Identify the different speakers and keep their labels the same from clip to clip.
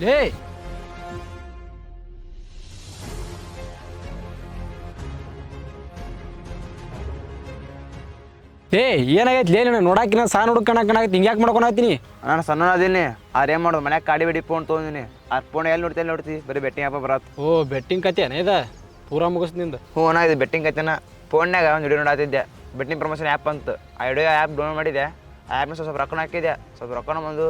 Speaker 1: ಲೇ
Speaker 2: ಏ ಏನಾಗೈತಿ? ಲೇ ನೀನು ನೋಡಾಕಿನ ಸಾ ನೋಡ್ಕೊಳಕನಾಗೈತಿ ಹಿಂಗೆ ಯಾಕೆ ಮಾಡ್ಕೊಳತ್ತೀನಿ
Speaker 3: ನಾನು ಸಣ್ಣ ಅದೀನಿ. ಆರ್ ಏನ್ ಮಾಡೋದು? ಮನ್ಯಾಗ ಕಾಡಿ ಬಿಡಿ ಫೋನ್ ತೊಗೊಂಡಿನಿ. ಆ ಫೋನ್ ಎಲ್ಲಿ ನೋಡ್ತಿ ಎಲ್ಲಿ ನೋಡ್ತಿ? ಬರೀ ಬೆಟ್ಟಿಂಗ್ ಆಪ ಬರತ್.
Speaker 2: ಓ ಬೆಟ್ಟಿಂಗ್ ಕತೆ ಏನ ಇದ? ಪೂರಾ ಮುಗಿಸ್ನಿಂದ.
Speaker 3: ಹ್ಞೂ ನಾ ಇದು ಬೆಟ್ಟಿಂಗ್ ಕತೆನ ಫೋನ್ಯಾಗ ಒಂದು ವಿಡಿಯೋ ನೋಡಾತಿದ್ದೆ. ಬೆಟ್ಟಿಂಗ್ ಪ್ರಮೋಷನ್ ಆ್ಯಪ್ ಅಂತ. ಆ ವಿಡಿಯೋ ಆ್ಯಪ್ ಡೌನ್ಲೋಡ್ ಮಾಡಿದೆ ಆ ಆ್ಯಪ್ನ ಸ್ವಲ್ಪ ರೊಕ್ಕನ ಹಾಕಿದ್ದೆ. ಸ್ವಲ್ಪ ರೊಕ್ಕನ ಬಂದು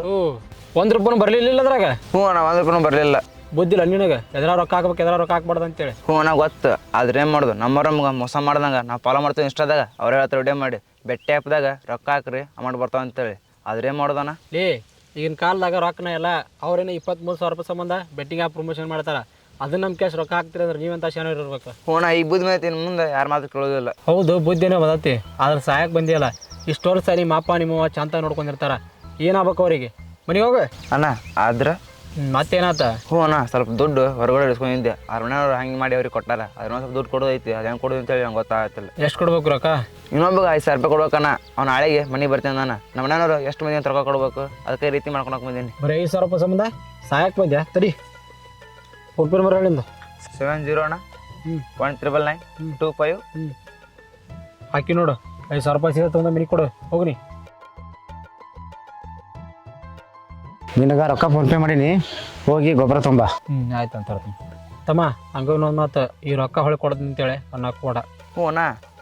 Speaker 2: ಒಂದು ರೂಪಾಯಿ ಬರಲಿಲ್ಲ ಅದ್ರಾಗ?
Speaker 3: ಹ್ಞೂ ಅಣ್ಣ ಒಂದು ರೂಪಾಯಿ ಬರಲಿಲ್ಲ.
Speaker 2: ಬುದ್ಧಿಲ್ಲ ನಿನಗೆ. ಎದ್ರ ರೊಕ್ಕ ಹಾಕ್ಬೇಕು ಎದ್ರ ರೊಕ್ಕ ಹಾಕ್ಬಾರ್ದು ಅಂತೇಳಿ.
Speaker 3: ಹ್ಞೂ ನಾ ಗೊತ್ತು. ಆದ್ರೆ ಏನು ಮಾಡೋದು? ನಮ್ಮವ್ರ ನಮ್ಗೆ ಮೋಸ ಮಾಡ್ದಂಗೆ ನಾವು ಫಾಲೋ ಮಾಡ್ತೀವಿ ಇನ್ಸ್ಟಾದಾಗ ಅವ್ರು ಹೇಳ್ತಾರೆ ವಿಡಿಯೋ ಮಾಡಿ. ಬೆಟ್ಟೆ ಆ್ಯಪ್ದಾಗ ರೊಕ್ಕ ಹಾಕ್ರಿ ಅಮೌಂಟ್ ಬರ್ತಾವ ಅಂತೇಳಿ. ಆದ್ರೆ ಏನು ಮಾಡೋದಣ್ಣ
Speaker 2: ಲೇ ಈಗಿನ ಕಾಲದಾಗ ರೊಕ್ಕನ ಎಲ್ಲ ಅವ್ರೇನು ಇಪ್ಪತ್ತ್ಮೂರು ಸಾವಿರ ರೂಪಾಯಿ ಸಂಬಂಧ ಬೆಟ್ಟಿಂಗ್ ಆ್ಯಪ್ ಪ್ರಮೋಷನ್ ಮಾಡ್ತಾರ. ಅದನ್ನ ನಮ್ಮ ಕ್ಯಾಶ್ ರೊಕ್ಕ ಹಾಕ್ತೀರಿ ಅಂದ್ರೆ ನೀವಂತ ಶಾನೆ ಇರ್ಬೇಕು?
Speaker 3: ಹ್ಞೂ ನಾ ಈಗ ಬುದ್ಧಿ ಮೇಲೆ ಮುಂದೆ ಯಾರು ಮಾತು ಕೇಳೋದಿಲ್ಲ.
Speaker 2: ಹೌದು ಬುದ್ಧಿನೇ ಬದತಿ. ಆದ್ರೆ ಸಹಾಯಕ್ಕೆ ಬಂದಿಯಲ್ಲ. ಇಷ್ಟು ವರ್ಷ ನಿಮ್ಮ ಅಪ್ಪ ನಿಮ್ಮ ಚಂತ ನೋಡ್ಕೊಂಡಿರ್ತಾರ. ಏನಾಗ್ಬೇಕು ಅವರಿಗೆ? ಮನೆಗೆ ಹೋಗು.
Speaker 3: ಅಣ್ಣ ಆದ್ರೆ
Speaker 2: ಮತ್ತೇನಾತ?
Speaker 3: ಹ್ಞೂ ಅಣ್ಣ ಸ್ವಲ್ಪ ದುಡ್ಡು ಹೊರಗಡೆ ಇಸ್ಕೊಂಡಿದ್ದೆ ಅವ್ರ ಮನೆಯವ್ರು ಹಂಗೆ ಮಾಡಿ ಅವ್ರಿಗೆ ಕೊಟ್ಟಾರ. ಅದ್ರ ಸ್ವಲ್ಪ ದುಡ್ಡು ಕೊಡೋದೈತಿ ಅದು ಹೆಂಗೆ ಕೊಡೋದು ಅಂತೇಳಿ ನಂಗೆ ಗೊತ್ತಾಗತ್ತಿಲ್ಲ.
Speaker 2: ಎಷ್ಟು ಕೊಡ್ಬೇಕು ರೊಕ್ಕ?
Speaker 3: ಇನ್ನೊಬ್ಬ ಐದು ಸಾವಿರ ರೂಪಾಯಿ ಕೊಡ್ಬೇಕಣ್ಣ. ಅವ್ನು ನಾಳೆಗೆ ಮನೆಗೆ ಬರ್ತೇನೆ ನಾನು ನಮ್ಮ ಮನೆಯವ್ರು ಎಷ್ಟು ಮಂದಿ ರೊಕ್ಕ ಕೊಡ್ಬೇಕು? ಅದಕ್ಕೆ ಈ ರೀತಿ ಮಾಡ್ಕೊಳಕ್ ಬಂದೀನಿ
Speaker 2: ಬರೀ ಐದು ಸಾವಿರ ರೂಪಾಯಿ ಸಂಬಂಧ? ಸಹಾಯಕ್ಕೆ ಬಂದ್ಯಾ? ತಡಿ. ಫೋನ್ ಪೇ ಬರಲಿಂದ
Speaker 3: ಸೆವೆನ್ ಜೀರೋ ಅಣ್ಣ
Speaker 2: ಹ್ಞೂ
Speaker 3: one triple nine two five.
Speaker 2: ಹ್ಞೂ ಹಾಕಿ ನೋಡು. ಐದು ಸಾವಿರ ರೂಪಾಯಿ ಸಿಗುತ್ತೆ ಒಂದು ಮಿನಿ ಕೊಡು. ಹೋಗ್ನಿ.
Speaker 4: ನಿನಗೆ ರೊಕ್ಕ ಫೋನ್ಪೇ ಮಾಡೀನಿ ಹೋಗಿ ಗೊಬ್ಬರ ತುಂಬ.
Speaker 2: ಹ್ಞೂ ಆಯ್ತು ಅಂತ ತಮ್ಮ ಹಂಗ ಇನ್ನೊಂದು ಮಾತು ಈ ರೊಕ್ಕ ಹೊಳೆ ಕೊಡ್ತೀನಿ ಅಂತೇಳಿ ಅನ್ನಕ್ಕೆ ಕೊಡ
Speaker 3: ಹ್ಞೂ ಅಣ್ಣ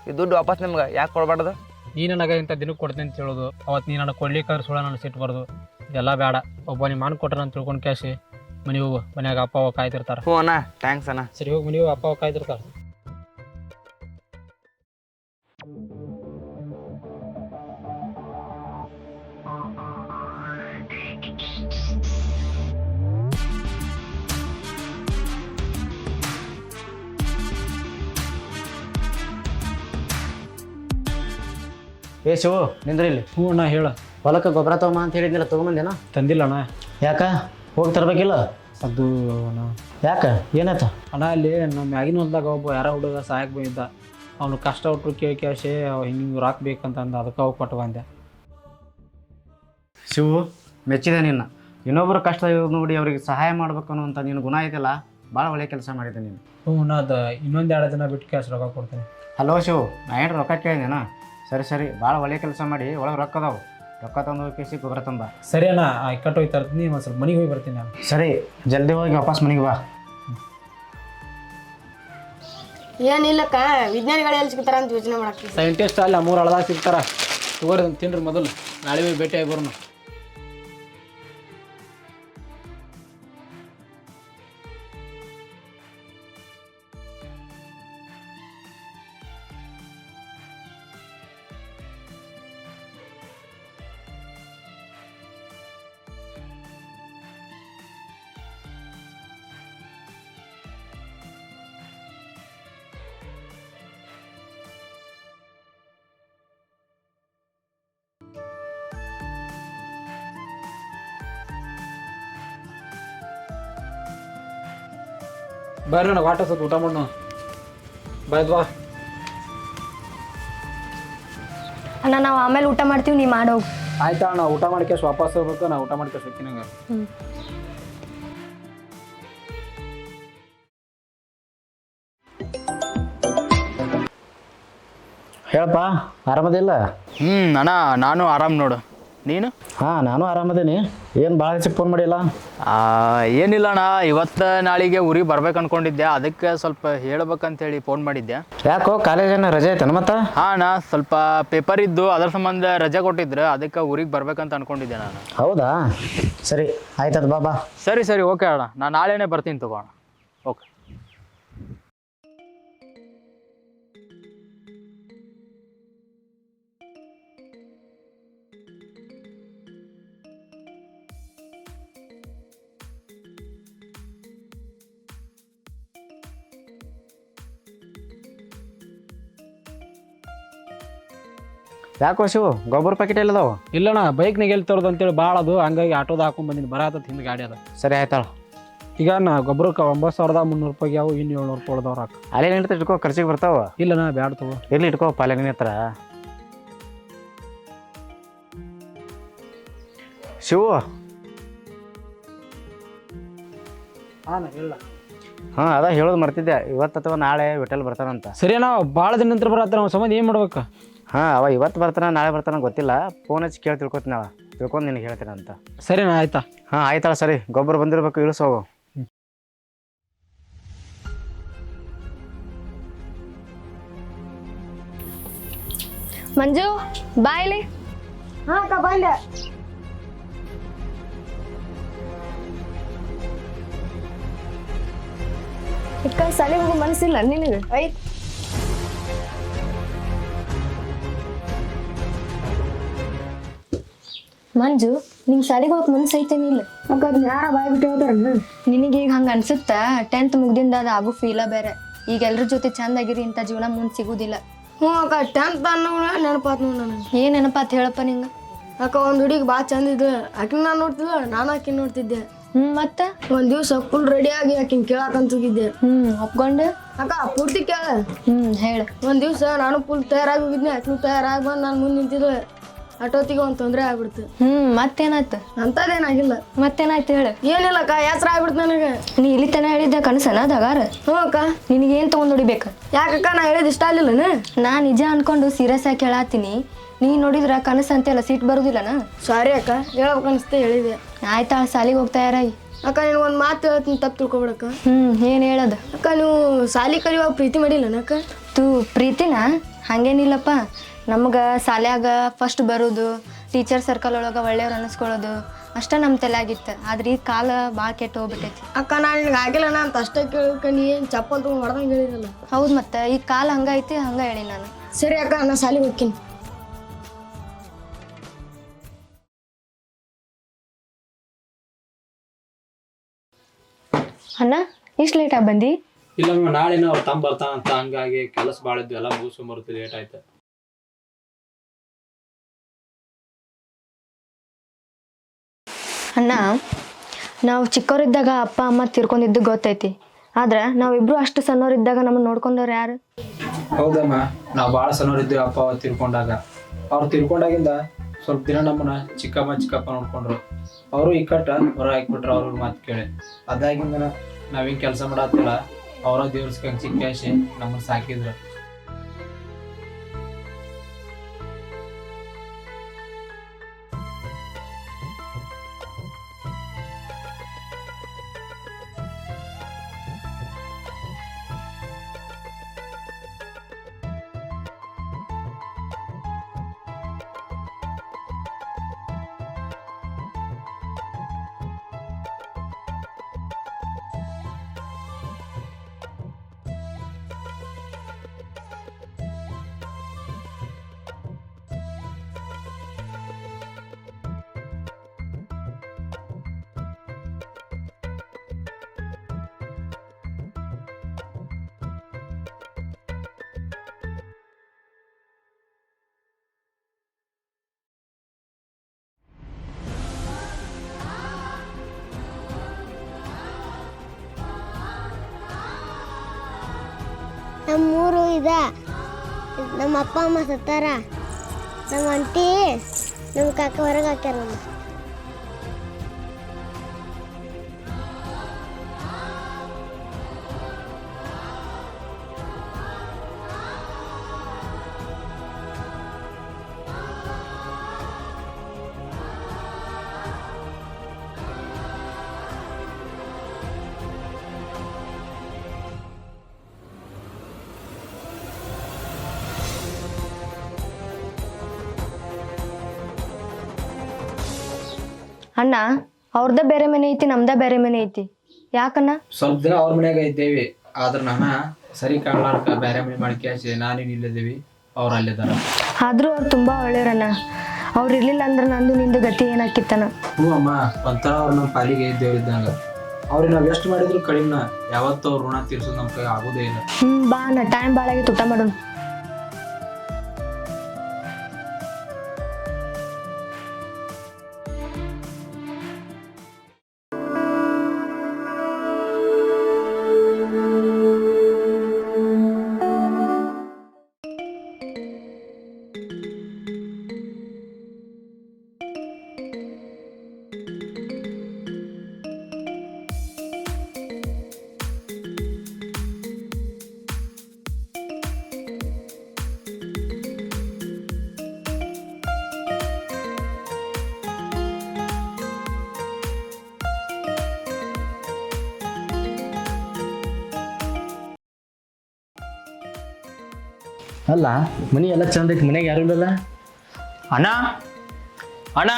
Speaker 3: ಈ ದುಡ್ಡು ವಾಪಸ್ ನಿಮ್ಗೆ ಯಾಕೆ ಕೊಡಬಾರ್ದು?
Speaker 2: ನೀ ನನಗೆ ಇಂಥ ದಿನಕ್ಕೆ ಕೊಡ್ತೀನಿ ಅಂತ ಹೇಳೋದು. ಅವತ್ತು ನೀ ನನಗೆ ಕೊಡ್ಲಿಕ್ಕೆ ಸುಳ್ಳ ನನಗೆ ಸಿಟ್ಟು ಬರ್ದು ಇದೆಲ್ಲ ಬೇಡ. ಒಬ್ಬ ನೀವು ಮಾನ್ ಕೊಟ್ರೆ ನಾನು ತಿಳ್ಕೊಂಡು ಕ್ಯಾಶಿ ಮನೆ ಹೋಗು. ಮನ್ಯಾಗ ಅಪ್ಪ ಅವ ಕಾಯ್ತಿರ್ತಾರೆ.
Speaker 3: ಹ್ಞೂ ಅಣ್ಣ ಥ್ಯಾಂಕ್ಸ್ ಅಣ್ಣ.
Speaker 2: ಸರಿ ಹೋಗಿ ಮನೆ ಹೋಗು. ಅಪ್ಪ ಅವ ಕಾಯ್ತಿರ್ತಾರೆ.
Speaker 4: ಏ ಶಿವು ನಿಂದ್ರಿ ಇಲ್ಲಿ.
Speaker 2: ಹ್ಞೂ ಅಣ್ಣ ಹೇಳ.
Speaker 4: ಹೊಲಕ್ಕೆ ಗೊಬ್ಬರ ತಗೊಂಬ ಅಂತ ಹೇಳಿದ್ನಿಲ್ಲ ತೊಗೊಂಬಂದೇನ?
Speaker 2: ತಂದಿಲ್ಲ ಅಣ್ಣ.
Speaker 4: ಯಾಕ? ಹೋಗಿ ತರಬೇಕಿಲ್ಲ?
Speaker 2: ಅದು ಅಣ್ಣ.
Speaker 4: ಯಾಕ? ಏನಾಯ್ತ?
Speaker 2: ಅಣ್ಣ ಅಲ್ಲಿ ನಮ್ಮ ಮ್ಯಾಗಿನ ಹೊಲ್ದಾಗ ಒಬ್ಬ ಯಾರೋ ಹುಡುಗ ಸಹಾಯಕ್ಕೆ ಬಂದಿದ್ದ. ಅವನು ಕಷ್ಟ ಹುಟ್ಟರು ಕೇಳಿ ಕೇಳಿಸಿ ಹಿಂಗೆ ಹಿಂಗೆ ರಾಕ್ಬೇಕಂತ ಅಂದ ಅದಕ್ಕೆ ಅವು ಕೊಟ್ಟು ಬಂದೆ.
Speaker 4: ಶಿವು ಮೆಚ್ಚಿದೆ ನಿನ್ನ. ಇನ್ನೊಬ್ಬರು ಕಷ್ಟ ನೋಡಿ ಅವ್ರಿಗೆ ಸಹಾಯ ಮಾಡ್ಬೇಕು ಅನ್ನೋಂಥ ನಿನ್ನ ಗುಣ ಐತಲ್ಲ ಭಾಳ ಒಳ್ಳೆ ಕೆಲಸ ಮಾಡಿದೆ ನೀನು.
Speaker 2: ಹ್ಞೂ ಅಣ್ಣ ಅದು ಇನ್ನೊಂದು ಎರಡು ದಿನ ಬಿಟ್ಟು ಕ್ಯಾಶ್ ರೊಕ್ಕ ಕೊಡ್ತೀನಿ.
Speaker 4: ಹಲೋ ಶಿವು ನಾ ಏನು ರೊಕ್ಕ ಕೇಳಿದೇನ ಸರಿ ಸರಿ. ಭಾಳ ಒಳ್ಳೆ ಕೆಲಸ ಮಾಡಿ. ಒಳಗೆ ರೊಕ್ಕ ಅದಾವು. ರೊಕ್ಕ ತಂದು ಕೇಸಿ ಗೊಬ್ಬರ ತಂದ.
Speaker 2: ಸರಿ ಅಣ್ಣ ಇಕ್ಕಟ್ಟು ಹೋಗಿ ತರ್ತೀನಿ ಒಂದು ಸ್ವಲ್ಪ ಮನೆಗೆ ಹೋಗಿ ಬರ್ತೀನಿ ನಾನು.
Speaker 4: ಸರಿ ಜಲ್ದಿ ಹೋಗಿ ವಾಪಸ್ ಮನೆಗೆ ಬಾ.
Speaker 5: ಏನಿಲ್ಲಕ್ಕ ವಿಜ್ಞಾನಿಗಳು ಎಲ್ಲಿ ಸಿಗ್ತಾರ ಅಂತ ಯೋಚನೆ ಮಾಡಕ್ಕೆ
Speaker 2: ಸೈಂಟಿಸ್ಟ್ ಅಲ್ಲಿ ಮೂರು ಹಳದಾಗ ಸಿಗ್ತಾರ. ತಗೋರಿ ತಿನ್ರಿ ಮೊದಲು. ನಾಳೆ ಹೋಗಿ ಭೇಟಿ ಆಗಿ ಬರೋಣ. ಬರ್ರಿ ಅಣ್ಣ ವಾಟ ಸ್ವಲ್ಪ ಊಟ ಮಾಡೋಣ. ಬಾಯ್ದ್ವಾ ಬಾ.
Speaker 6: ಅಣ್ಣ ನಾವು ಆಮೇಲೆ ಊಟ ಮಾಡ್ತೀವಿ ನೀ ಮಾಡೋಗು.
Speaker 2: ಆಯ್ತಾ ಅಣ್ಣ ಊಟ ಮಾಡ್ಕೇಶ್ ವಾಪಸ್ ಹೋಗ್ಬೇಕು ನಾ ಊಟ ಮಾಡ್ಕೇಶ್ ಹೋಗ್ತೀನಿ ಹಂಗೆ
Speaker 4: ಹೇಳಪ್ಪ ಆರಾಮದಿಲ್ಲ?
Speaker 7: ಹ್ಞೂ ಅಣ್ಣ ನಾನು ಆರಾಮ್ ನೋಡು. ನೀನು?
Speaker 4: ಹಾಂ ನಾನು ಆರಾಮದೇನಿ. ಏನು ಭಾಳ ದಿವಸ ಫೋನ್ ಮಾಡಿಲ್ಲ?
Speaker 7: ಆ, ಏನಿಲ್ಲ ಅಣ್ಣ ಇವತ್ತು ನಾಳೆಗೆ ಊರಿಗೆ ಬರ್ಬೇಕು ಅನ್ಕೊಂಡಿದ್ದೆ. ಅದಕ್ಕೆ ಸ್ವಲ್ಪ ಹೇಳ್ಬೇಕಂತ ಹೇಳಿ ಫೋನ್ ಮಾಡಿದ್ದೆ.
Speaker 4: ಯಾಕೋ ಕಾಲೇಜೇನು ರಜೆ ಐತನ ಮತ್ತೆ?
Speaker 7: ಹಾ ಅಣ್ಣ ಸ್ವಲ್ಪ ಪೇಪರ್ ಇದ್ದು ಅದ್ರ ಸಂಬಂಧ ರಜೆ ಕೊಟ್ಟಿದ್ರು. ಅದಕ್ಕೆ ಊರಿಗೆ ಬರ್ಬೇಕಂತ ಅನ್ಕೊಂಡಿದ್ದೆ ನಾನು.
Speaker 4: ಹೌದಾ? ಸರಿ ಆಯ್ತದ ಬಾಬಾ
Speaker 7: ಸರಿ ಸರಿ ಓಕೆ ಅಣ್ಣ. ನಾನು ನಾಳೆನೇ ಬರ್ತೀನಿ ತಗೋಣ ಓಕೆ
Speaker 4: ಯಾಕೋ ಶಿವು ಗೊಬ್ಬರ ಪ್ಯಾಕೆಟ್ ಎಲ್ಲದಾವ?
Speaker 2: ಇಲ್ಲಣ್ಣ ಬೈಕ್ನಾಗ ಎಲ್ಲಿ ತರೋದು ಅಂತೇಳಿ ಭಾಳ ಅದು. ಹಂಗಾಗಿ ಆಟೋದ ಹಾಕೊಂಡ್ ಬಂದಿನಿ ಬರತ್ತದ ಹಿಂದೆ ಗಾಡಿ ಅದ.
Speaker 4: ಸರಿ ಆಯ್ತಾಳ.
Speaker 2: ಈಗ ನಾ ಗೊಬ್ಬರಕ್ಕೆ ಒಂಬತ್ತು ಸಾವಿರದ ಮುನ್ನೂರು ರೂಪಾಯಿ ಯಾವ ಇನ್ನು ಏಳ್ನೂರು ರೂಪಾಯಿ ಉಳ್ದವ್ರು ಹಾಕ.
Speaker 4: ಅಲ್ಲೇ ನಿಂತ ಇಟ್ಕೋ ಖರ್ಚಿಗೆ ಬರ್ತಾವ.
Speaker 2: ಇಲ್ಲಣ್ಣ ಬ್ಯಾಡ ತಗೋ.
Speaker 4: ಎಲ್ಲಿ ಇಟ್ಕೋ ಪಾಲೆ ನಿನ್ನ ಹತ್ರ. ಶಿವು.
Speaker 2: ಹಾಂ ಇಲ್ಲ
Speaker 4: ಹಾಂ ಅದ ಹೇಳೋದು ಮರ್ತಿದ್ದೆ. ಇವತ್ತು ಅಥವಾ ನಾಳೆ ವಿಟಲ್ ಬರ್ತಾನಂತ.
Speaker 2: ಸರಿ ನಾವು ಭಾಳ ದಿನ ನಂತರ ಬರತ್ತ ನಾವು ಸಂಬಂಧ ಏನು ಮಾಡ್ಬೇಕು?
Speaker 4: ಹಾಂ ಅವ ಇವತ್ತು ಬರ್ತಾನ ನಾಳೆ ಬರ್ತಾನ ಗೊತ್ತಿಲ್ಲ. ಫೋನ್ ಹಚ್ಚಿ ಕೇಳಿ ತಿಳ್ಕೊತೀನಿ ಅವ. ತಿಳ್ಕೊಂಡು ನಿನಗೆ ಹೇಳ್ತೀನಿ ಅಂತ.
Speaker 2: ಸರಿನಾ ಆಯ್ತಾ?
Speaker 4: ಹಾ ಆಯ್ತಾಳ ಸರಿ. ಗೊಬ್ಬರ ಬಂದಿರ್ಬೇಕು ಇಳಿಸೋಗು
Speaker 6: ಮಂಜು ಬಾಯ್ಲಿ
Speaker 5: ಹಾ ಅಕ್ಕ ಬಂದೆ
Speaker 6: ಇಕ್ಕ ಸಲಿ ಮನಸ್ಸಿಲ್ಲ ನಿನಗೆ.
Speaker 5: ಐತ್
Speaker 6: ಮಂಜು ನಿಂಗೆ ಶಾಲೆಗೆ ಹೋಗಕ್ ಮನ್ಸ್ ಐತೇನಿ ಇಲ್ಲ
Speaker 5: ಅಕ್ಕ ಅದನ್ನ ಯಾರ ಬಾಯ್ ಬಿಟ್ಟು ಹೇಳ್ತಾರ
Speaker 6: ನಿನಗೆ ಈಗ ಹಂಗ ಅನ್ಸುತ್ತ? ಟೆಂತ್ ಮುಗ್ದಿಂದ ಅದು ಆಗೋ ಫೀಲ ಬೇರೆ. ಈಗ ಎಲ್ರ ಜೊತೆ ಚಂದಾಗಿರಿ ಇಂಥ ಜೀವನ ಮುಂದೆ ಸಿಗುದಿಲ್ಲ.
Speaker 5: ಹ್ಞೂ ಅಕ್ಕ ಟೆಂತ್ ಅನ್ನೋ ನೆನಪಾತ್ ನೋಡ್ ನನಗೆ.
Speaker 6: ಏನು ನೆನಪಾತ್ ಹೇಳಪ್ಪ ನಿಂಗ?
Speaker 5: ಅಕ್ಕ ಒಂದು ಹುಡುಗಿ ಭಾಳ ಚಂದ ಇದ್ಳು ಆಕಿನ ನಾನು ನೋಡ್ತಿದ್ದೆ ನಾನು ಆಕಿನ ನೋಡ್ತಿದ್ದೆ.
Speaker 6: ಹ್ಮ್ ಮತ್ತೆ?
Speaker 5: ಒಂದ್ ದಿವ್ಸ ಫುಲ್ ರೆಡಿ ಆಗಿ ಆಕಿನ ಕೇಳಾಕಂತ ಹೋಗಿದ್ದೆ
Speaker 6: ಹ್ಮ್ ಒಪ್ಕೊಂಡ?
Speaker 5: ಅಕ್ಕ ಪೂರ್ತಿ ಕೇಳ.
Speaker 6: ಹ್ಮ್ ಹೇಳ.
Speaker 5: ಒಂದ್ ದಿವ್ಸ ನಾನು ಫುಲ್ ತಯಾರಾಗಿ ಹೋಗಿದ್ನಿ ಆಕಿನ ತಯಾರಾಗಿ ಬಂದು ನಾನು ಮುಂದೆ ನಿಂತಿದ್ದೆ ಅಟೋತಿಗೆ ಒಂದು ತೊಂದರೆ ಆಗ್ಬಿಡ್ತು.
Speaker 6: ಹ್ಮ್ ಮತ್ತೇನಾಯ್ತು?
Speaker 5: ಅಂತದೇನಾಗಿಲ್ಲ.
Speaker 6: ಮತ್ತೇನಾಯ್ತು ಹೇಳು.
Speaker 5: ಏನಿಲ್ಲ ಅಕ್ಕ ಯಾತ್ರ ಆಗ್ಬಿಡ್ತು ನನಗೆ.
Speaker 6: ನೀ ಇಲ್ಲಿ ತನ ಹೇಳಿದ್ದೆ ಕನಸನ ದಗಾರ?
Speaker 5: ಹ್ಞೂ ಅಕ್ಕ.
Speaker 6: ನಿನಗೇನು ತೊಗೊಂಡು ಹೊಡಿಬೇಕು?
Speaker 5: ಯಾಕಕ್ಕ ನಾ ಹೇಳಿದ ಇಷ್ಟ ಆಗ್ಲಿಲ್ಲನ
Speaker 6: ನಾ? ನಿಜ ಅನ್ಕೊಂಡು ಸೀರಿಯಸ್ ಆಗಿ ಕೇಳಾತೀನಿ. ನೀ ನೋಡಿದ್ರ ಕನಸು ಅಂತೆಲ್ಲ ಸೀಟ್ ಬರುದಿಲ್ಲನ?
Speaker 5: ಸಾರಿ ಅಕ್ಕ ಹೇಳ್ಬೇಕು ಅನಿಸ್ತೆ ಹೇಳಿದೆ.
Speaker 6: ಆಯ್ತಾ ಸಾಲಿಗೆ ಹೋಗ್ತಾ ಯಾರಾಗಿ?
Speaker 5: ಅಕ್ಕ ನೀನು ಒಂದು ಮಾತು ಹೇಳ್ತೀನಿ ತಪ್ಪು ತಿಳ್ಕೊಬೇಡಕ್ಕ.
Speaker 6: ಹ್ಮ್ ಏನು ಹೇಳೋದು?
Speaker 5: ಅಕ್ಕ ನೀವು ಸಾಲಿ ಕಲಿಯುವಾಗ ಪ್ರೀತಿ ಮಾಡಿಲ್ಲನ ಅಕ್ಕ?
Speaker 6: ತು ಪ್ರೀತಿನ? ಹಂಗೇನಿಲ್ಲಪ್ಪ. ನಮ್ಗೆ ಶಾಲ್ಯಾಗ ಫಸ್ಟ್ ಬರೋದು ಟೀಚರ್ ಸರ್ಕಲ್ ಒಳಗೆ ಒಳ್ಳೆಯವ್ರು ಅನ್ನಿಸ್ಕೊಳ್ಳೋದು ಅಷ್ಟೇ ನಮ್ಮ ತಲೆಯಾಗಿತ್ತು. ಆದ್ರೆ ಈ ಕಾಲ ಭಾಳ ಕೆಟ್ಟು ಹೋಗ್ಬಿಟ್ಟೈತಿ
Speaker 5: ಅಕ್ಕ ನಾನು ನಿನಗೆ ನಾನು ಅಂತ ಅಷ್ಟೇ ಕೇಳ್ಕೊಂಡು ನೀ ಏನು ಚಪ್ಪಲ್ ತೊಗೊಂಡು ಹೊಡೆದಂಗೆ ಹೇಳಿರಲ್ಲ?
Speaker 6: ಹೌದು ಮತ್ತೆ ಈ ಕಾಲ ಹಂಗೈತಿ ಹಂಗ ಹೇಳಿ ನಾನು.
Speaker 5: ಸರಿ ಅಕ್ಕ ನಾ ಶಾಲೆಗೆ ಹೋಗ್ತೀನಿ.
Speaker 6: ಅಣ್ಣ ಇಷ್ಟು ಲೇಟಾಗಿ ಬಂದು?
Speaker 2: ಇಲ್ಲ ನಾಳೆ ಅವ್ರು ತಮ್ಮ ಬರ್ತಾನಂತ ಹಂಗಾಗಿ ಕೆಲಸ ಭಾಳ ಇದ್ದು ಎಲ್ಲ ಮುಗಿಸ್ಕೊಂಬರ್ತೀವಿ ಲೇಟ್ ಆಯ್ತು.
Speaker 6: ಅಣ್ಣ, ನಾವು ಚಿಕ್ಕವರಿದ್ದಾಗ ಅಪ್ಪ, ಅಮ್ಮ ತಿರ್ಕೊಂಡಿದ್ದು ಗೊತ್ತೈತಿ. ಆದ್ರೆ ನಾವಿಬ್ರು ಅಷ್ಟು ಸಣ್ಣವರಿದ್ದಾಗ ನಮ್ಮ ನೋಡ್ಕೊಂಡವ್ರು ಯಾರು?
Speaker 2: ಹೌದಮ್ಮ, ನಾವು ಭಾಳ ಸಣ್ಣವರಿದ್ದೇವೆ ಅಪ್ಪ ಅವ್ರು ತಿರ್ಕೊಂಡಾಗ. ಅವ್ರು ತಿರ್ಕೊಂಡಾಗಿಂದ ಸ್ವಲ್ಪ ದಿನ ನಮ್ಮನ್ನ ಚಿಕ್ಕಮ್ಮ, ಚಿಕ್ಕಪ್ಪ ನೋಡ್ಕೊಂಡ್ರು. ಅವರು ಇಕ್ಕಟ್ಟ ಹೊರ ಹಾಕ್ಬಿಟ್ರು ಅವ್ರ ಮಾತು ಕೇಳಿ. ಅದಾಗಿಂದ ನಾವೇನು ಕೆಲಸ ಮಾಡತ್ತಿಲ್ಲ, ಅವರ ದೇವ್ರಸ್ಕಂಗೆ ಚಿಕ್ಕಾಸಿ ನಮ್ಮನ್ನ ಸಾಕಿದ್ರು.
Speaker 8: ನಮ್ಮೂರು ಇದ. ನಮ್ಮ ಅಪ್ಪ ಅಮ್ಮ ಸತ್ತಾರ. ನಮ್ಮ ಅಂಟಿ ನಮ್ಮ ಕಾಕ ಹೊರಗೆ ಹಾಕ್ಯಾರ
Speaker 6: ಅಣ್ಣ ಅವ್ರದ ಬೇರೆ ಮನೆ ಐತಿ ನಮ್ದ ಬೇರೆ ಮನೆ ಐತಿ. ಯಾಕಣ್ಣ?
Speaker 2: ಸ್ವಲ್ಪ ದಿನ ಅವ್ರ ಮನ್ಯಾಗ ಇದ್ದೇವೆ. ಆದ್ರ ನಾನ ಸರಿ ಕಾಣ್ಲಾರ್ಕ ಬೇರೆ ಮನೆ ಮಾಡಿ ಕ್ಯಾಸಿ ನಾನೇನು ಇಲ್ಲದೇವಿ ಅವ್ರ ಅಲ್ಲಿದ್ದಾರ
Speaker 6: ಆದ್ರೂ ಅವ್ರು ತುಂಬಾ ಒಳ್ಳೆಯವ್ರಣ್ಣ ಅವ್ರು ಇರ್ಲಿಲ್ಲ ಅಂದ್ರೆ ನಂದು ನಿಂದು ಗತಿ ಏನಾಕಿತ್ತನ
Speaker 2: ಹ್ಞೂ ಅಮ್ಮ ಒಂಥರ ಅವ್ರು ನಮ್ಮ ಪಾಲಿಗೆ ಇದ್ದಂಗ. ಅವ್ರಿಗೆ ನಾವು ಎಷ್ಟು ಮಾಡಿದ್ರು ಕಡಿಮೆ ಯಾವತ್ತೂ ಅವ್ರ ಋಣ ತೀರ್ಸೋದು ನಮ್ಮ ಕೈ ಆಗೋದೇ ಇಲ್ಲ.
Speaker 6: ಹ್ಮ್ ಬಾ ಅಣ್ಣ ಟೈಮ್ ಬಾಳಾಗಿ ಊಟ ಮಾಡೋಣ.
Speaker 7: ಅಲ್ಲ ಮನೆ ಎಲ್ಲ ಚಂದ ಐತಿ ಮನೆಗೆ ಯಾರು ಇಲ್ಲಲ್ಲ? ಅಣ್ಣ? ಅಣ್ಣ?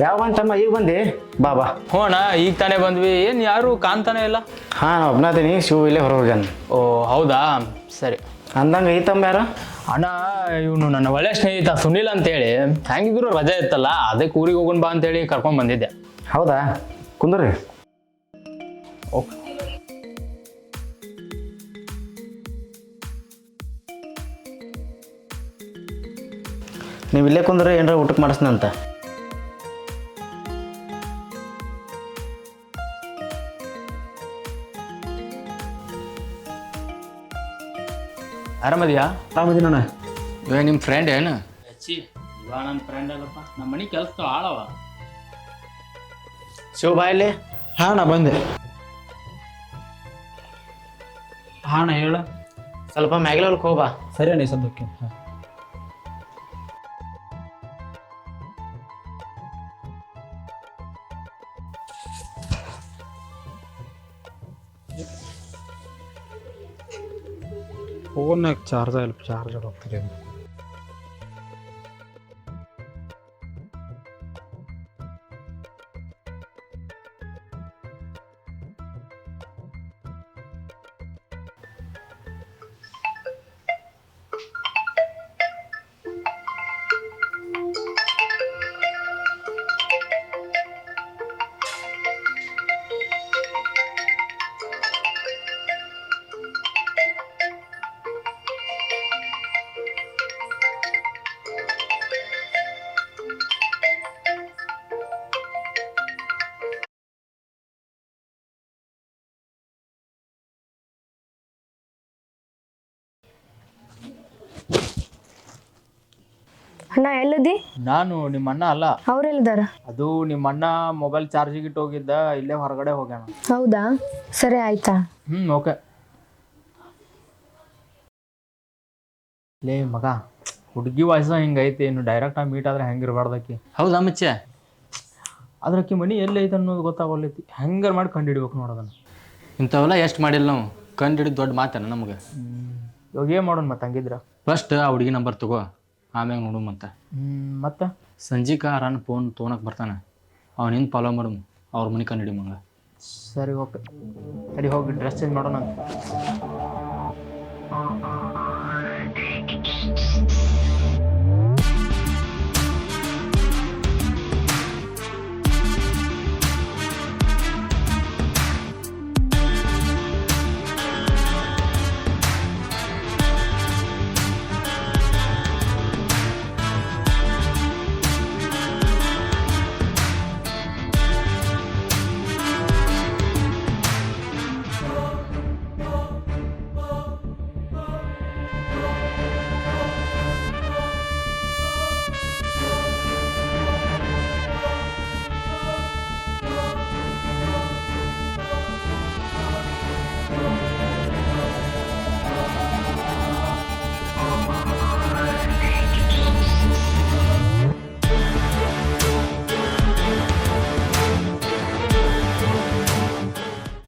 Speaker 4: ಯಾವ ಅಂತಮ್ಮ ಈಗ ಬಂದಿ? ಬಾ ಬಾ.
Speaker 7: ಹ್ಞೂ ಅಣ್ಣ ಈಗ ತಾನೇ ಬಂದ್ವಿ. ಏನು ಯಾರು ಕಾಣ್ತಾನೆ ಇಲ್ಲ?
Speaker 4: ಹಾಂ ನಾ ಶೂ ಶಿವ ಇಲ್ಲೇ ಹೊರ ಹೋಗ್ಯಾನ.
Speaker 7: ಓ ಹೌದಾ? ಸರಿ.
Speaker 4: ಅಂದಂಗೆ ಐತಮ್ಮ ಯಾರು?
Speaker 7: ಅಣ್ಣ ಇವನು ನನ್ನ ಒಳ್ಳೆ ಸ್ನೇಹಿತ ಸುನಿಲ್ ಅಂತೇಳಿ. ಹೆಂಗಿದ್ರು ರಜೆ ಇತ್ತಲ್ಲ ಅದಕ್ಕೆ ಊರಿಗೆ ಹೋಗೋಣ ಬಾ ಅಂತೇಳಿ ಕರ್ಕೊಂಡು ಬಂದಿದ್ದೆ.
Speaker 4: ಹೌದಾ? ಕುಂದ್ರಿ.
Speaker 7: ಓಕೆ.
Speaker 4: ನೀವು ಇಲ್ಲೇ ಕುಂದ್ರೆ ಏನಾರ ಊಟಕ್ಕೆ ಮಾಡಿಸ್ನಂತ
Speaker 7: ಆರಾಮದಿಯಾ?
Speaker 4: ಆರಾಮದಿನಣ್ಣ
Speaker 7: ಇವಾಗ ನಿಮ್ಮ ಫ್ರೆಂಡ್ ಏನು? ಅಚ್ಚಿ ಇವಾಗ ನನ್ನ ಫ್ರೆಂಡ್ ಅಲ್ಲಪ್ಪ. ನಮ್ಮ ಮನೆ ಕೆಲಸ ಆಳವ.
Speaker 4: ಶಿವ
Speaker 2: ಹಾ ನಾ ಬಂದೆ. ಹಾ ನಾ ಹೇಳ.
Speaker 4: ಸ್ವಲ್ಪ ಮ್ಯಾಗ್ಲಕ್ಕೆ ಹೊಲಕ್ಕೆ ಹೋಗ್ಬಾ
Speaker 2: ಸರಿ ಅಣ್ಣ ಈ ಸದ್ಯಕ್ಕೆ. ಹಾಂ. ಫೋನ್ನಾಗ ಚಾರ್ಜ್ ಇಲ್ಲ ಚಾರ್ಜ್
Speaker 6: ಅಣ್ಣ ಎಲ್ಲದಿ?
Speaker 7: ನಾನು ನಿಮ್ಮ ಅಣ್ಣ ಅಲ್ಲ.
Speaker 6: ಅವ್ರೆಲ್ಲಿದಾರ
Speaker 7: ಅದು ನಿಮ್ಮ ಅಣ್ಣ ಮೊಬೈಲ್ ಚಾರ್ಜಿಗೆ ಇಟ್ಟು ಹೋಗಿದ್ದ ಇಲ್ಲೇ ಹೊರಗಡೆ ಹೋಗ್ಯಾನ.
Speaker 6: ಹೌದಾ? ಸರಿ ಆಯ್ತಾ?
Speaker 7: ಹ್ಮ್ ಓಕೆ ಲೇ ಮಗ ಹುಡುಗಿ ವಯಸ್ಸ ಹಿಂಗೈತಿ ಇನ್ನು ಡೈರೆಕ್ಟಾಗಿ ಮೀಟ್ ಆದ್ರೆ ಹೆಂಗೆ ಇರಬಾರ್ದಕ್ಕಿ
Speaker 3: ಹೌದಾ ಮಚ್ಚ
Speaker 7: ಅದ್ರಕ್ಕಿ ಮನಿ ಎಲ್ಲಿ ಐತೆ ಅನ್ನೋದು ಗೊತ್ತಾಗಲ್ಲೈತಿ. ಹೆಂಗಾರ ಮಾಡಿ ಕಂಡು ಹಿಡಿಬೇಕು ನೋಡೋದನ್ನ
Speaker 3: ಇಂಥವೆಲ್ಲ ಎಷ್ಟು ಮಾಡಿಲ್ಲ ನಾವು. ಕಂಡು ಹಿಡಿದು ದೊಡ್ಡ ಮಾತೇನ ನಮಗೆ.
Speaker 7: ಇವಾಗ ಏನು ಮಾಡೋಣ ಮತ್ತೆ ಹಂಗಿದ್ರ?
Speaker 3: ಫಸ್ಟ್ ಆ ಹುಡುಗಿ ನಂಬರ್ ತಗೋ. ಆಮ್ಯಾಗ ನೋಡು ಮತ್ತೆ
Speaker 7: ಮತ್ತೆ?
Speaker 3: ಸಂಜೀಕ ಆರಾನ ಫೋನ್ ತೊಗೊಳಕ್ ಬರ್ತಾನೆ. ಅವ್ನ ಹಿಂದೆ ಫಾಲೋ ಮಾಡು ಅವ್ರ ಮನೆ ಕಂಡು ಹಿಡಿ ಮಂಗ.
Speaker 7: ಸರಿ ಓಕೆ. ಸರಿ ಹೋಗಿ ಡ್ರೆಸ್ ಚೇಂಜ್ ಮಾಡೋಣ